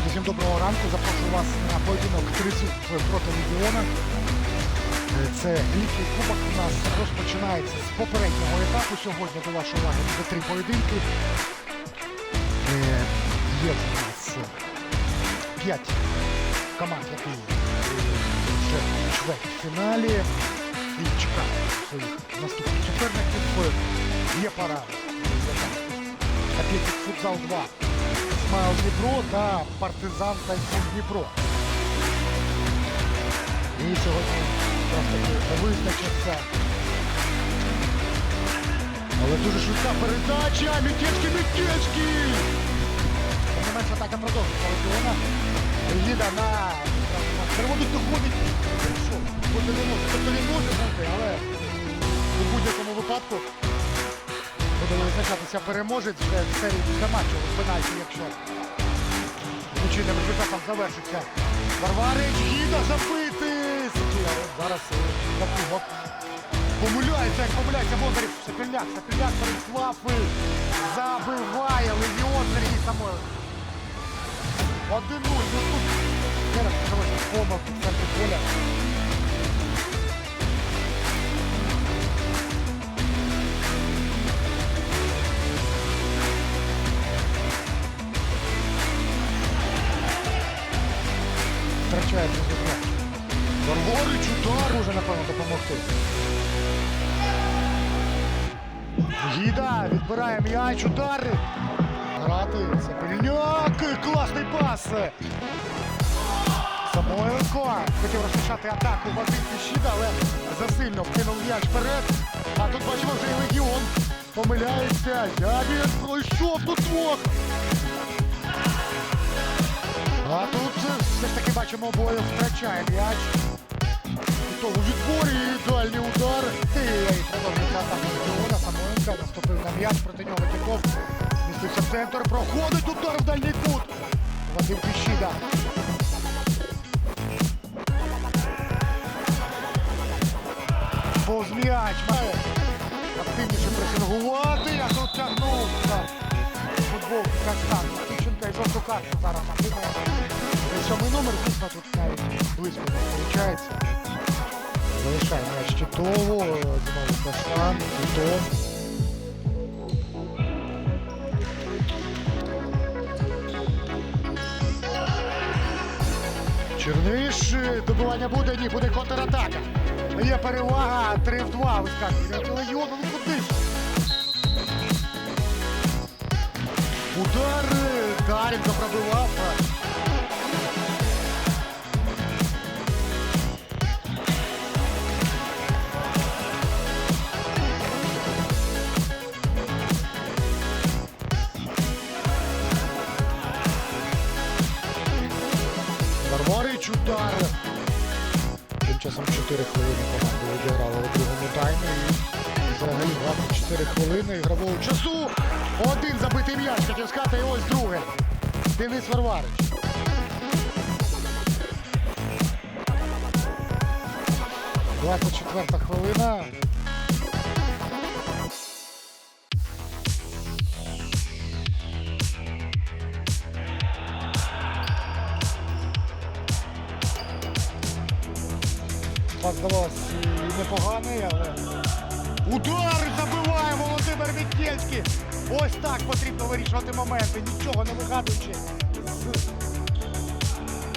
Друзі, всім доброго ранку. Запрошую вас на поєдинок Трисуп проти Легіона. Е, Це літній кубок у нас розпочинається з попереднього етапу. Сьогодні до вашої уваги буде три поєдинки. Е, Є у нас п'ять команд, які е, вже в чвертьфіналі і чекають своїх наступних суперників. Є пара. Атлетик Футзал 2. Смайл Дніпро та Партизан Тайфун Дніпро. І сьогодні якраз таки визначиться. Але дуже швидка передача. Мітєцький! Тим не атака продовжується Легіона. Їда на переводить доходить. Що? Не може. Тобто він може але у будь-якому випадку буде визначатися переможець в серії після матчу в пенальті, якщо нічийним результатом завершиться. Варварич їде забити! Зараз е, помиляється, як помиляється Бондарів. Сапільняк, Сапільняк Борислав е, забиває Легіон Сергій Самойлов. 1-0. Ну тут ще раз почалося помилки в центрі поля. втрачає результат. Варварич удар може, напевно, допомогти. Гіда відбирає м'яч, удар. Грати. Сапільняк. Класний пас. Самойленко хотів розпочати атаку Василь Піщіда, але засильно вкинув м'яч вперед. А тут бачимо вже і легіон. Помиляється. Ябін пройшов тут двох. А тут все ж таки бачимо обоє втрачає м'яч. І того відборі і дальній удар. І продовжується атака Легіона. Самойленка наступив на м'яч, проти нього Тіков. Містився в центр, проходить удар в дальній кут. Вадим Піщіда. Повз м'яч має активніше пресингувати, а тут тягнувся. Футбол Казахстан. Тищенка і жовту карту зараз отримає. Сьомий номер, звісно, тут навіть близько не виходить. Залишає м'яч Титову, знову Каштан, Титов. Черниш, добивання буде, ні, буде контратака. Є перевага 3 в 2, вискакує. Легіон, ну куди ж? Удар Каренко пробивав. Удар. Тим часом 4 хвилини команди відіграли у другому таймі. І взагалі 24 хвилини ігрового часу. Один забитий м'яч, хотів сказати, і ось друге. Денис Варварич. Двадцять четверта хвилина. Удар забиває Володимир Вітєльський. Ось так потрібно вирішувати моменти, нічого не вигадуючи.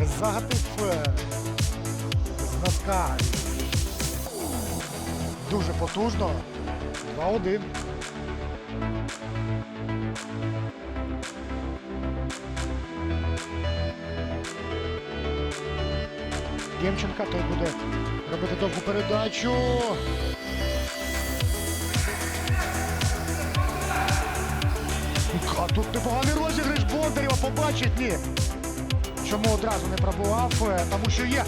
З- Загатив е, з носка. Дуже потужно. 2-1. Демченка той буде робити довгу передачу. А тут непоганий розіграш Бондарєва побачить, ні. Чому одразу не пробував? Е, Тому що є.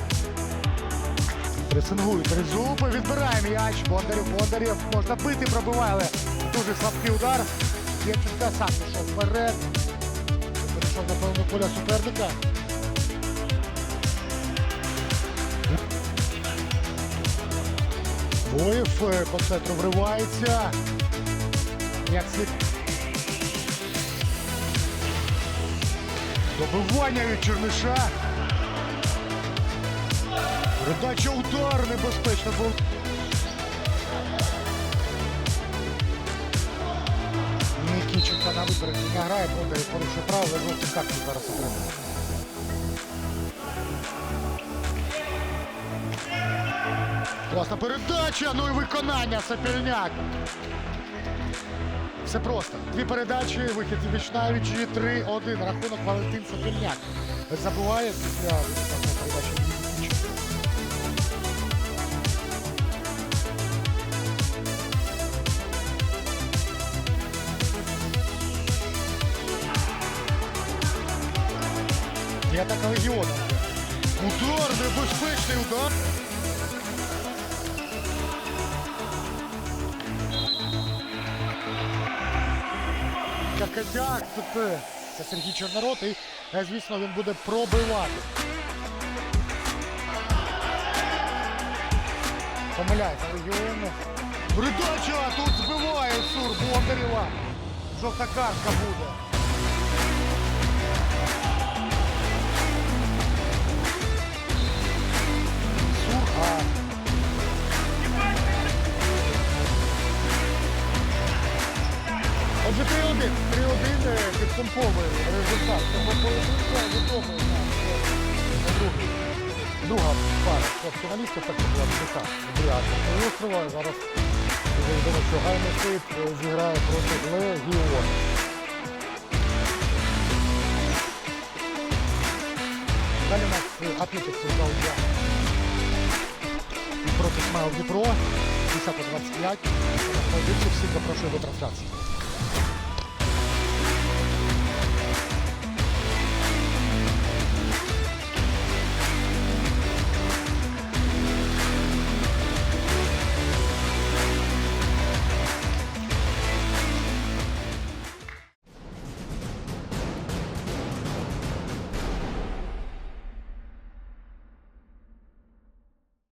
Пресингують Тризупи, відбирає м'яч. Бондарів, Бондарєв. Можна бити, пробиває, але дуже слабкий удар. Євченка сам пішов вперед. Перейшов на певну поля суперника. Боєв е, по центру вривається. Як слід Добивання від Черниша. Передача удар небезпечна була. Нікіченка на випередження грає, проти порушує право, але жовту картку зараз отримає. Класна передача, ну і виконання Сапільняк. Все просто. Дві передачі, вихід з Вічнавичі, 3-1. Рахунок Валентин Сапільняк. Забуває після передачі від. І атака легіону. Удар, небезпечний удар. Козяк тут. е, Це Сергій Чорнорот і, е, звісно, він буде пробивати. Помиляється легіону. Передача! Тут збиває Сур Бондарєва. Жовта картка буде. Сур, а е, підсумковий результат. Цього поєдинку відомий нам другий. Друга пара фіналістів так це була Дмитра Андріасова острова. Зараз відомо, що Гайний Сейт зіграє проти Легіону. Далі у нас е, Атлетик Футбол проти Смайл Дніпро. 10.25. Всіх запрошую до трансляції.